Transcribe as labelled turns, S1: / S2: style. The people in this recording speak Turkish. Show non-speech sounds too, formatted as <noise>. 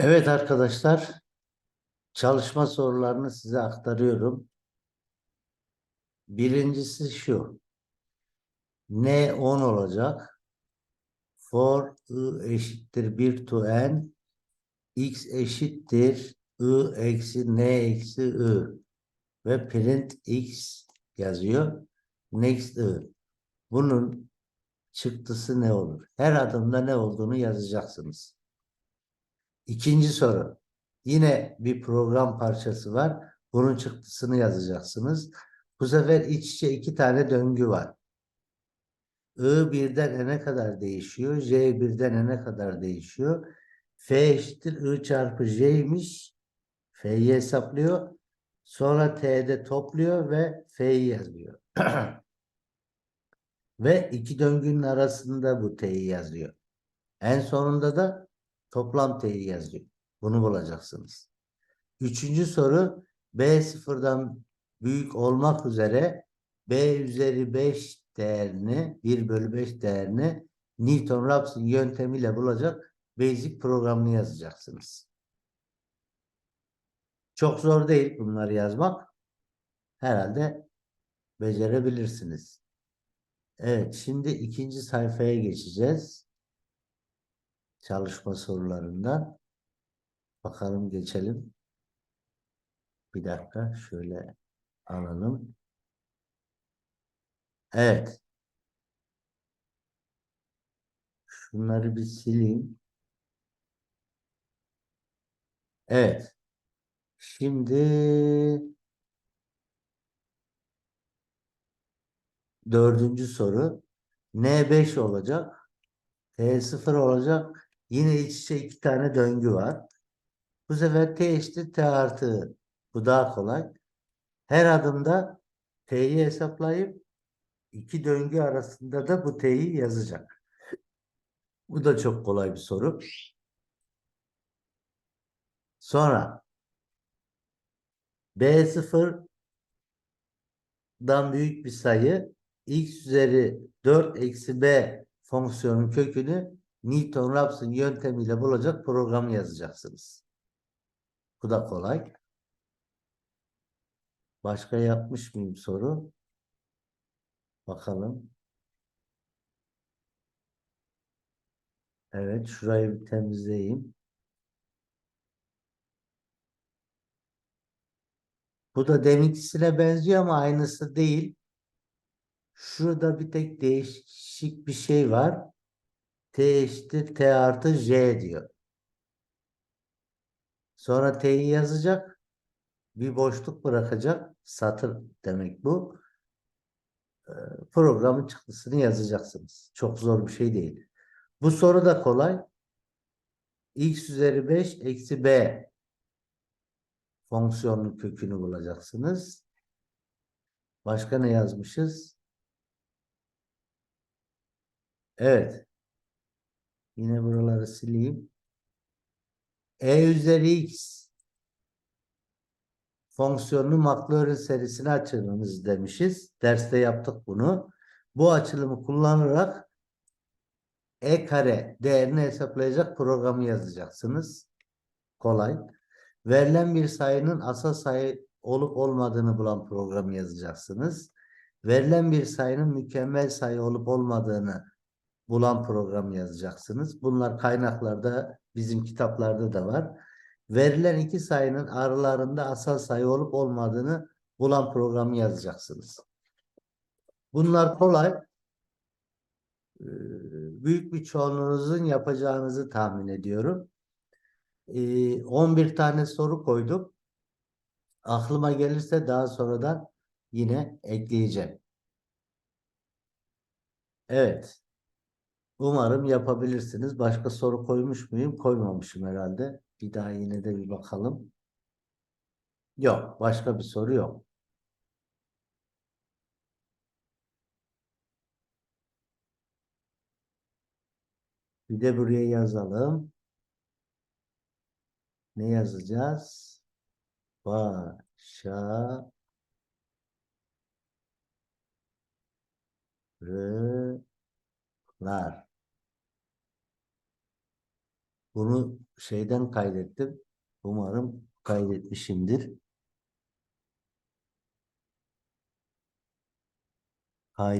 S1: Evet arkadaşlar, çalışma sorularını size aktarıyorum. Birincisi şu. N 10 olacak. For i eşittir 1 to n x eşittir i eksi n eksi i ve print x yazıyor. Next i. Bunun çıktısı ne olur? Her adımda ne olduğunu yazacaksınız. İkinci soru. Yine bir program parçası var. Bunun çıktısını yazacaksınız. Bu sefer iç içe iki tane döngü var. I birden n'e kadar değişiyor. J birden n'e kadar değişiyor. F eşittir I çarpı J'ymiş. F'yi hesaplıyor. Sonra T'de topluyor ve F'yi yazıyor. <clears throat> ve iki döngünün arasında bu T'yi yazıyor. En sonunda da toplam T'yi yazıyor. Bunu bulacaksınız. Üçüncü soru B sıfırdan büyük olmak üzere B üzeri 5 değerini 1 bölü 5 değerini Newton-Raphson yöntemiyle bulacak basic programını yazacaksınız. Çok zor değil bunları yazmak. Herhalde becerebilirsiniz. Evet şimdi ikinci sayfaya geçeceğiz. Çalışma sorularından. Bakalım geçelim. Bir dakika şöyle alalım. Evet. Şunları bir sileyim. Evet. Şimdi dördüncü soru. N5 olacak. T0 olacak. Yine iç içe iki tane döngü var. Bu sefer T eşittir T artı. Bu daha kolay. Her adımda T'yi hesaplayıp iki döngü arasında da bu T'yi yazacak. Bu da çok kolay bir soru. Sonra B0'dan büyük bir sayı x üzeri 4 eksi b fonksiyonun kökünü Newton-Raphson yöntemiyle bulacak programı yazacaksınız. Bu da kolay. Başka yapmış mıyım soru? Bakalım. Evet, şurayı bir temizleyeyim. Bu da deminkisine benziyor ama aynısı değil. Şurada bir tek değişik bir şey var. T eşittir T artı J diyor. Sonra T'yi yazacak. Bir boşluk bırakacak. Satır demek bu. Ee, Programın çıktısını yazacaksınız. Çok zor bir şey değil. Bu soru da kolay. X üzeri 5 eksi B fonksiyonun kökünü bulacaksınız. Başka ne yazmışız? Evet. Yine buraları sileyim. E üzeri x fonksiyonunu Maclaurin serisine açılımız demişiz. Derste yaptık bunu. Bu açılımı kullanarak e kare değerini hesaplayacak programı yazacaksınız. Kolay. Verilen bir sayının asal sayı olup olmadığını bulan programı yazacaksınız. Verilen bir sayının mükemmel sayı olup olmadığını bulan programı yazacaksınız. Bunlar kaynaklarda, bizim kitaplarda da var. Verilen iki sayının aralarında asal sayı olup olmadığını bulan programı yazacaksınız. Bunlar kolay. Ee, Büyük bir çoğunluğunuzun yapacağınızı tahmin ediyorum. Ee, 11 tane soru koydum. Aklıma gelirse daha sonradan yine ekleyeceğim. Evet. Umarım yapabilirsiniz. Başka soru koymuş muyum? Koymamışım herhalde. Bir daha yine de bir bakalım. Yok. Başka bir soru yok. Bir de buraya yazalım. Ne yazacağız? Başarılar. Bunu şeyden kaydettim. Umarım kaydetmişimdir. Kaydı